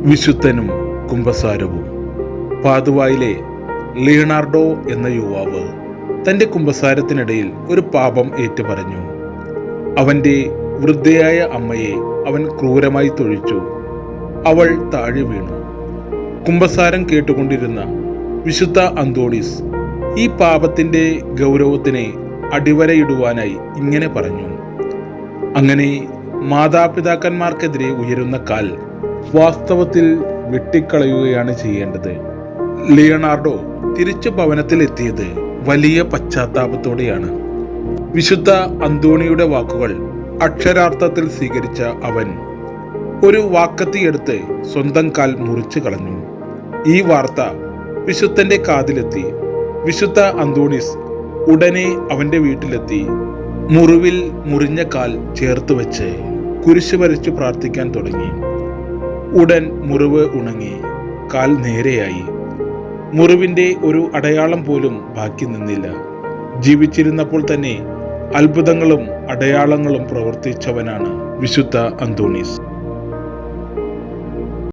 വിശുദ്ധനും കുംഭസാരവും പാതുവായിലെ Leonardo എന്ന യുവാവ് തന്റെ കുംഭസാരത്തിനിടയിൽ ഒരു പാപം ഏറ്റുപറഞ്ഞു. അവന്റെ വൃദ്ധയായ അമ്മയെ അവൻ ക്രൂരമായി തൊഴിച്ചു. അവൾ താഴെ വീണു. കുംഭസാരം കേട്ടുകൊണ്ടിരുന്ന വിശുദ്ധ അന്തോണീസ് ഈ പാപത്തിന്റെ ഗൗരവത്തിനെ അടിവരയിടുവാനായി ഇങ്ങനെ പറഞ്ഞു. അങ്ങനെ മാതാപിതാക്കന്മാർക്കെതിരെ ഉയരുന്ന കാൽ വാസ്തവത്തിൽ വെട്ടിക്കളയുകയാണ് ചെയ്യേണ്ടത്. ലിയണാർഡോ തിരിച്ചു ഭവനത്തിൽ എത്തിയത് വലിയ പശ്ചാത്താപത്തോടെയാണ്. വിശുദ്ധ അന്തോണിയുടെ വാക്കുകൾ അക്ഷരാർത്ഥത്തിൽ സ്വീകരിച്ച അവൻ ഒരു വാക്കത്തിയെടുത്ത് സ്വന്തം കാൽ മുറിച്ചു കളഞ്ഞു. ഈ വാർത്ത വിശുദ്ധന്റെ കാതിലെത്തി. വിശുദ്ധ അന്തോണിസ് ഉടനെ അവന്റെ വീട്ടിലെത്തി. മുറിവിൽ മുറിഞ്ഞ കാൽ ചേർത്ത് വെച്ച് കുരിശ് വരച്ചു പ്രാർത്ഥിക്കാൻ തുടങ്ങി. ഉടൻ മുറിവ് ഉണങ്ങി. കാൽ നേരെയായി. മുറിവിന്റെ ഒരു അടയാളം പോലും ബാക്കി നിന്നില്ല. ജീവിച്ചിരുന്നപ്പോൾ തന്നെ അത്ഭുതങ്ങളും അടയാളങ്ങളും പ്രവർത്തിച്ചവനാണ് വിശുദ്ധ അന്തോണീസ്.